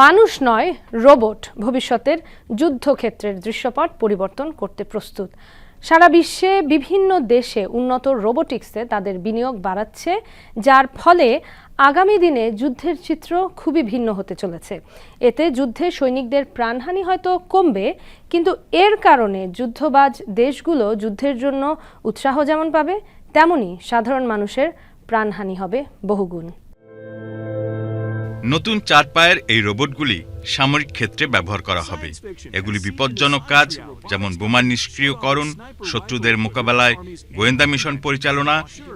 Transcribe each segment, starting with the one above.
মানুষ নয়, রোবট ভবিষ্যতের যুদ্ধক্ষেত্রের দৃশ্যপট পরিবর্তন করতে প্রস্তুত। সারা বিশ্বে বিভিন্ন দেশে উন্নত রোবোটিক্সে তাদের বিনিয়োগ বাড়াচ্ছে, যার ফলে আগামী দিনে যুদ্ধের চিত্র খুবই ভিন্ন হতে চলেছে। এতে যুদ্ধে সৈনিকদের প্রাণহানি হয়তো কমবে, কিন্তু এর কারণে যুদ্ধবাজ দেশগুলো যুদ্ধের জন্য উৎসাহ যেমন পাবে, তেমনি সাধারণ মানুষের প্রাণহানি হবে বহুগুণ। নতুন চার পায়ের এই রোবটগুলি সামরিক ক্ষেত্রে ব্যবহার করা হবে। এগুলি বিপজ্জনক কাজ যেমন বোমা নিষ্ক্রিয়করণ শত্রুদের মোকাবেলায় গোয়েন্দা মিশন পরিচালনা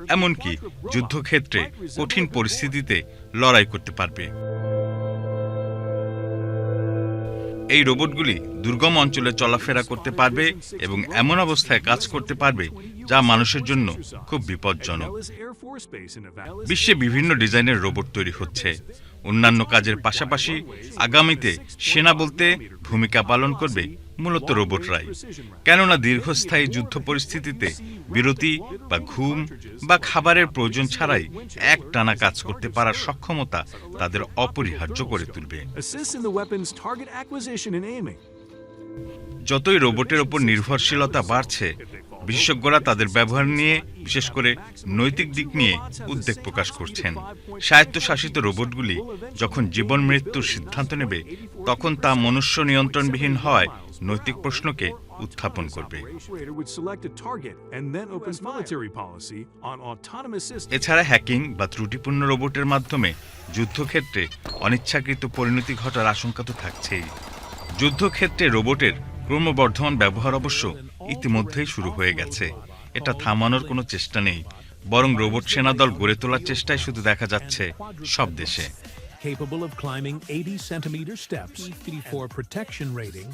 এমনকি যুদ্ধক্ষেত্রে কঠিন পরিস্থিতিতে লড়াই করতে পারবে। এই রোবটগুলি দুর্গম অঞ্চলে চলাফেরা করতে পারবে এবং এমন অবস্থায় কাজ করতে পারবে যা মানুষের জন্য খুব বিপজ্জনক। বিশ্বে বিভিন্ন ডিজাইনের রোবট তৈরি হচ্ছে। অন্যান্য কাজের পাশাপাশি আগামীতে সেনা বলতে ভূমিকা পালন করবে মূলত রোবটরাই কেননা দীর্ঘস্থায়ী যুদ্ধ পরিস্থিতিতে বিরতি বা ঘুম বা খাবারের প্রয়োজন ছাড়াই এক টানা কাজ করতে পারার সক্ষমতা তাদের অপরিহার্য করে তুলবে. যতই রোবটের ওপর নির্ভরশীলতা বাড়ছে বিশেষজ্ঞরা তাদের ব্যবহার নিয়ে, বিশেষ করে নৈতিক দিক নিয়ে উদ্বেগ প্রকাশ করছেন স্বায়ত্তশাসিত রোবটগুলি যখন জীবন মৃত্যুর সিদ্ধান্ত নেবে, তখন তা মনুষ্য নিয়ন্ত্রণবিহীন হয় নৈতিক প্রশ্নকে উত্থাপন করবে. এছাড়া হ্যাকিং বা ত্রুটিপূর্ণ রোবটের মাধ্যমে যুদ্ধক্ষেত্রে অনিচ্ছাকৃত পরিণতি ঘটার আশঙ্কা তো থাকছেই যুদ্ধক্ষেত্রে রোবটের ক্রমবর্ধমান ব্যবহার অবশ্য ইতিমধ্যেই শুরু হয়ে গেছে। এটা থামানোর কোনো চেষ্টা নেই। বরং রোবট সেনা দল গড়ে তোলার চেষ্টাই শুধু দেখা যাচ্ছে সব দেশে। Capable of climbing 80 centimeter steps, 54 protection rating,